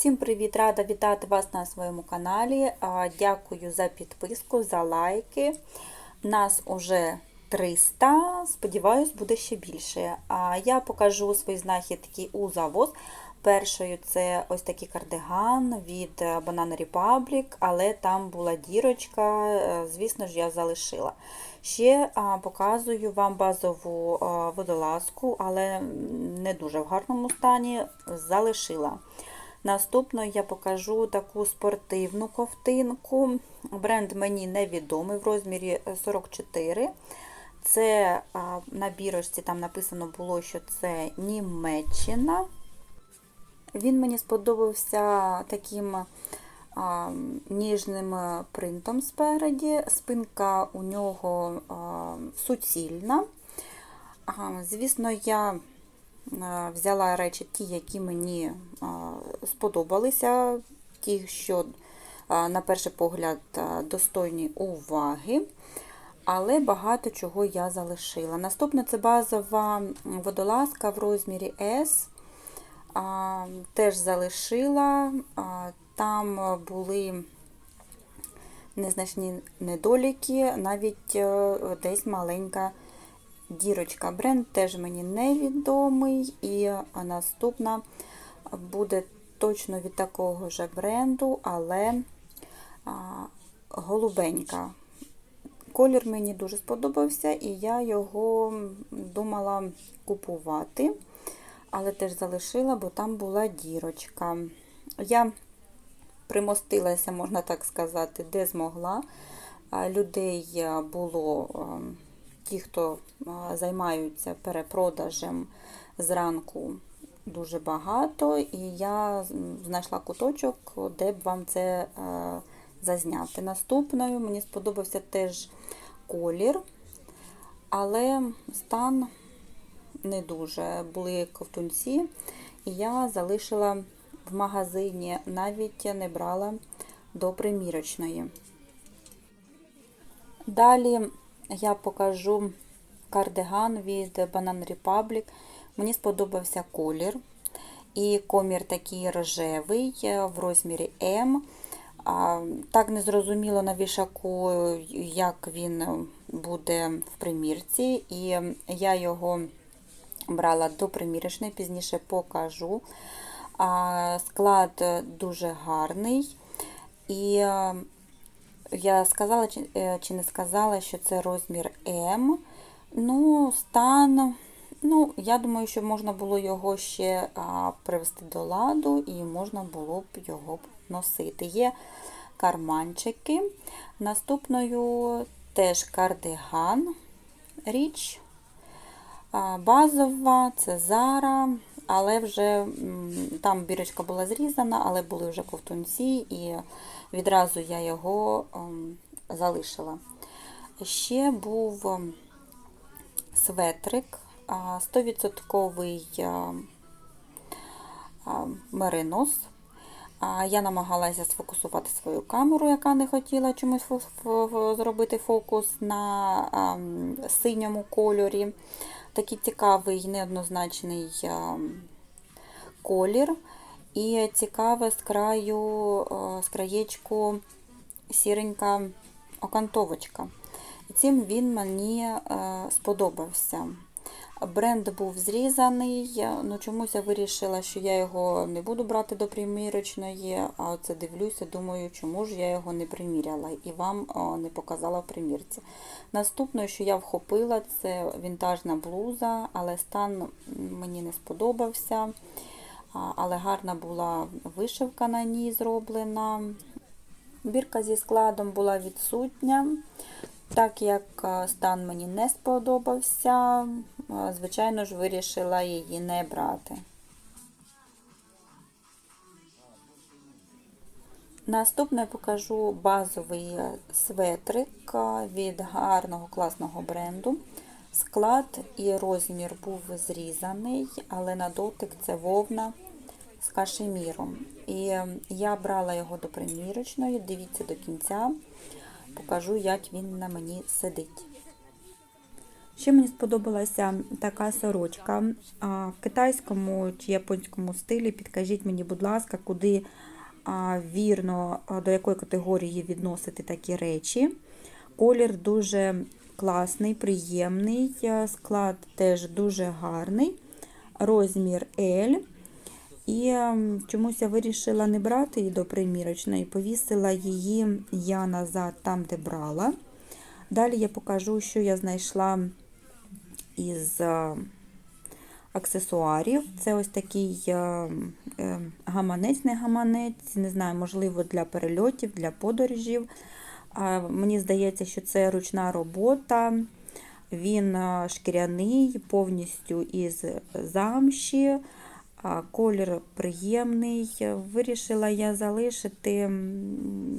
Всім привіт! Рада вітати вас на своєму каналі. Дякую за підписку, за лайки. Нас уже 300, сподіваюсь, буде ще більше. Я покажу свої знахідки у завоз. Першою це ось такий кардиган від Banana Republic, але там була дірочка, е, звісно ж, я залишила. Ще показую вам базову водолазку, але не дуже в гарному стані, залишила. Наступною я покажу таку спортивну ковтинку. Бренд мені невідомий в розмірі 44. Це на бірочці там написано було, що це Німеччина. Він мені сподобався таким а, ніжним принтом спереді. Спинка у нього а, суцільна. А, звісно, я взяла речі ті, які мені сподобалися, ті, що, на перший погляд, достойні уваги. Але багато чого я залишила. Наступне це базова водолазка в розмірі S. Теж залишила. Там були незначні недоліки, навіть е, десь маленька дірочка. Бренд теж мені невідомий, і наступна буде точно від такого ж бренду, але голубенька. Колір мені дуже сподобався, і я його думала купувати, але теж залишила, бо там була дірочка. Я примостилася, можна так сказати, де змогла. Людей було ті, хто займаються перепродажем зранку дуже багато, і я знайшла куточок, де б вам це зазняти. Наступною мені сподобався теж колір, але стан не дуже. Були ковтунці, і я залишила в магазині, навіть не брала до примірочної. Далі я покажу кардиган від Banana Republic. Мені сподобався колір. І комір такий рожевий в розмірі М. Так не зрозуміло на вішаку, як він буде в примірці, і я його брала до примірочної, пізніше покажу. Склад дуже гарний. І я сказала е, чи не сказала, що це розмір М. Ну, стан, ну, я думаю, що можна було його ще привести до ладу і можна було б його носити. Є карманчики. Наступною теж кардиган річ. Базова, це Зара, але вже там бірочка була зрізана, але були вже ковтунці, і відразу я його ем, залишила. Ще був ем, светрик, 100% меринос. Я намагалася сфокусувати свою камеру, яка не хотіла чомусь зробити фокус на ем, синьому кольорі. Такий цікавий, неоднозначний колір. І цікаве з краю, з краєчку сіренька окантовочка. І цим він мені сподобався. Бренд був зрізаний, ну чомусь я вирішила, що я його не буду брати до примірочної, а оце дивлюся, думаю, чому ж я його не приміряла і вам не показала в примірці. Наступне, що я вхопила, це вінтажна блуза, але стан мені не сподобався. Але гарна була вишивка на ній зроблена. Бірка зі складом була відсутня. Так як стан мені не сподобався, звичайно ж, вирішила її не брати. Наступне покажу базовий светрик від гарного класного бренду. Склад і розмір був зрізаний, але на дотик це вовна з кашеміром. І я брала його до примірочної, дивіться до кінця покажу, як він на мені сидить. Ще мені сподобалася така сорочка в китайському чи японському стилі. Підкажіть мені, будь ласка, куди вірно до якої категорії відносити такі речі. Колір дуже класний, приємний, склад теж дуже гарний, розмір L. І ем, чомусь я вирішила не брати її до примірочної, повісила її я назад там, де брала. Далі я покажу, що я знайшла із е, аксесуарів. Це ось такий е, е, гаманець, не гаманець, не знаю, можливо, для перельотів, для подорожів. Мені здається, що це ручна робота. Він шкіряний, повністю із замші. Колір приємний. Вирішила я залишити,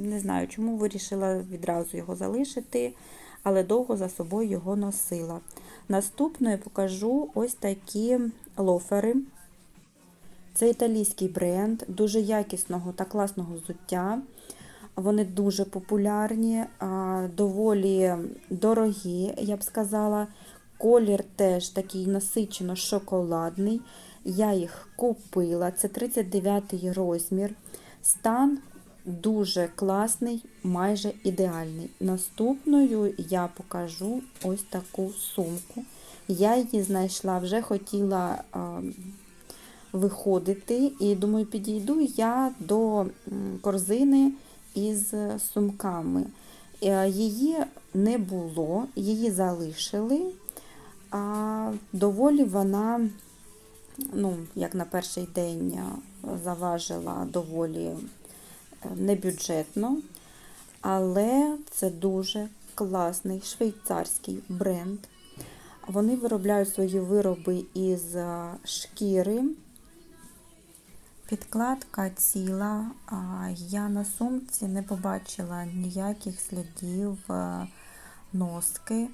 не знаю, чому вирішила відразу його залишити, але довго за собою його носила. Наступно я покажу ось такі лофери. Це італійський бренд, дуже якісного та класного взуття. Вони дуже популярні, доволі дорогі, я б сказала. Колір теж такий насичено шоколадний. Я їх купила. Це 39 розмір. Стан дуже класний, майже ідеальний. Наступною я покажу ось таку сумку. Я її знайшла, вже хотіла а, виходити, і думаю, підійду я до корзини із сумками. Е, Її не було, її залишили, а доволі вона, ну, як на перший день е, заважила доволі небюджетно, але це дуже класний швейцарський бренд. Вони виробляють свої вироби із е, шкіри. Підкладка ціла. Я на сумці не побачила ніяких слідів е, носки.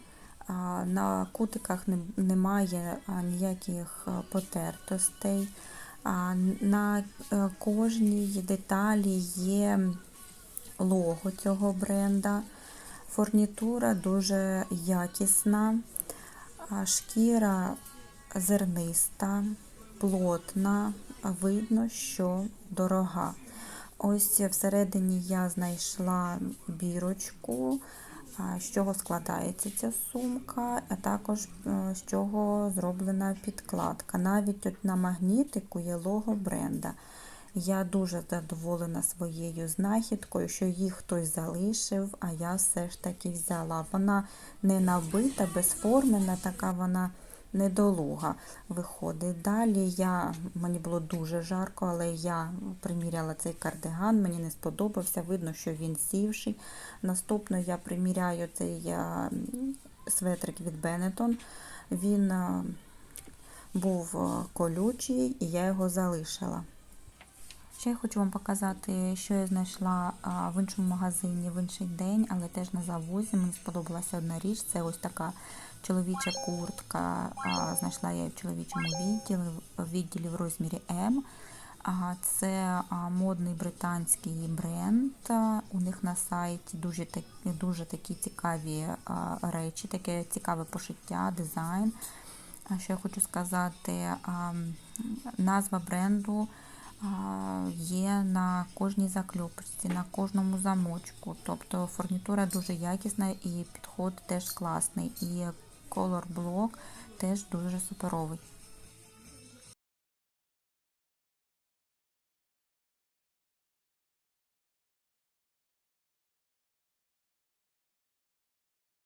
На кутиках немає ніяких е, потертостей. На е, кожній деталі є лого цього бренда. Фурнітура дуже якісна, шкіра зерниста, плотна, видно, що дорога. Ось всередині я знайшла бірочку, з чого складається ця сумка, а також е, з чого зроблена підкладка. Навіть от на магнітику є лого бренда. Я дуже задоволена своєю знахідкою, що їх хтось залишив, а я все ж таки взяла. Вона не набита, безформена, така вона недолуга виходить. Далі я, мені було дуже жарко, але я приміряла цей кардиган, мені не сподобався, видно, що він сівший. Наступно я приміряю цей а, светрик від Benetton. Він а, був колючий і я його залишила. Ще я хочу вам показати, що я знайшла в іншому магазині в інший день, але теж на завозі. Мені сподобалася одна річ. Це ось така чоловіча куртка. А, знайшла я в чоловічому відділі, в відділі в розмірі М. А, Це а, модний британський бренд. А, У них на сайті дуже такі, дуже такі цікаві а, речі, таке цікаве пошиття, дизайн. А що я хочу сказати, а, назва бренду є на кожній закльопочці, на кожному замочку. Тобто фурнітура дуже якісна і підход теж класний. І колор Block теж дуже суперовий.